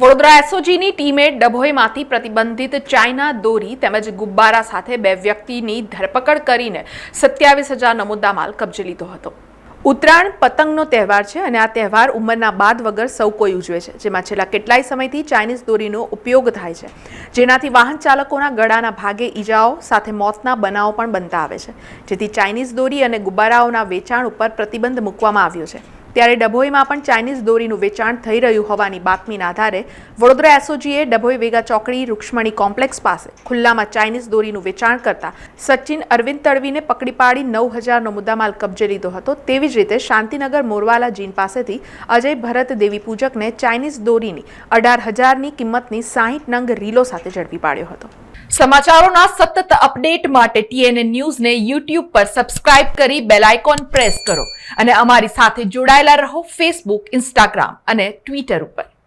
વડોદરા એસઓજીની ટીમે ડભોઈમાંથી પ્રતિબંધિત ચાઇના દોરી તેમજ ગુબ્બારા સાથે બે વ્યક્તિની ધરપકડ કરીને સત્યાવીસ હજારનો મુદ્દામાલ કબજે લીધો હતો. ઉત્તરાયણ પતંગનો તહેવાર છે અને આ તહેવાર ઉંમરના બાદ વગર સૌ કોઈ ઉજવે છે, જેમાં છેલ્લા કેટલાય સમયથી ચાઇનીઝ દોરીનો ઉપયોગ થાય છે. જેનાથી વાહન ચાલકોના ગળાના ભાગે ઈજાઓ સાથે મોતના બનાવો પણ બનતા આવે છે. જેથી ચાઇનીઝ દોરી અને ગુબ્બારાઓના વેચાણ ઉપર પ્રતિબંધ મૂકવામાં આવ્યો છે. ત્યારે ડભોઈમાં પણ ચાઇનીઝ દોરીનું વેચાણ થઈ રહ્યું હોવાની બાતમીના આધારે વડોદરા એસઓજીએ ડભોઈ વેગા ચોકડી રૂક્ષ્મણી કોમ્પ્લેક્સ પાસે ખુલ્લામાં ચાઇનીઝ દોરીનું વેચાણ કરતા સચિન અરવિંદ તડવીને પકડી પાડી નવ હજારનો મુદ્દામાલ કબજે લીધો હતો તેવી જ રીતે શાંતિનગર મોરવાલા જીન પાસેથી અજય ભરત દેવી પૂજકને ચાઇનીઝ દોરીની અઢાર હજારની કિંમતની સાહીઠ નંગ રીલો સાથે ઝડપી પાડ્યો હતો. સમાચારોના સતત અપડેટ માટે ટીએનએ ન્યૂઝને યુટ્યુબ પર સબસ્ક્રાઇબ કરી બેલ આઇકોન પ્રેસ કરો અને અમારી સાથે જોડાયેલા રહો ફેસબુક ઇન્સ્ટાગ્રામ અને ટ્વિટર ઉપર.